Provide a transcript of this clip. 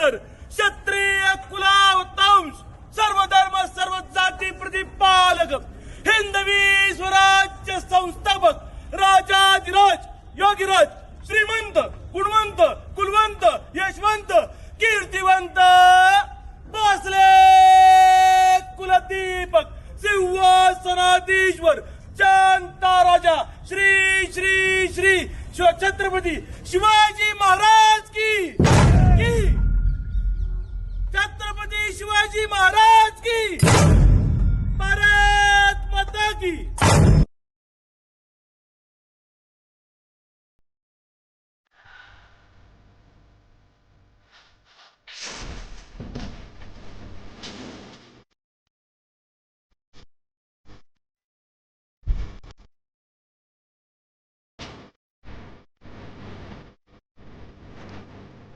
सुंदर क्षत्रिय कुलावतांश सर्व धर्म सर्व जाती प्रतिपालक हिंदवी स्वराज्य संस्थापक राजाधिराज योगीराज श्रीमंत गुणवंत कुलवंत यशवंत कीर्तिवंत भोसले कुलदीपक सिंहासनाधीश्वर शांता राजा श्री श्री श्री छत्रपती शिवाजी महाराज. छत्रपती शिवाजी महाराज की. भारत माता की.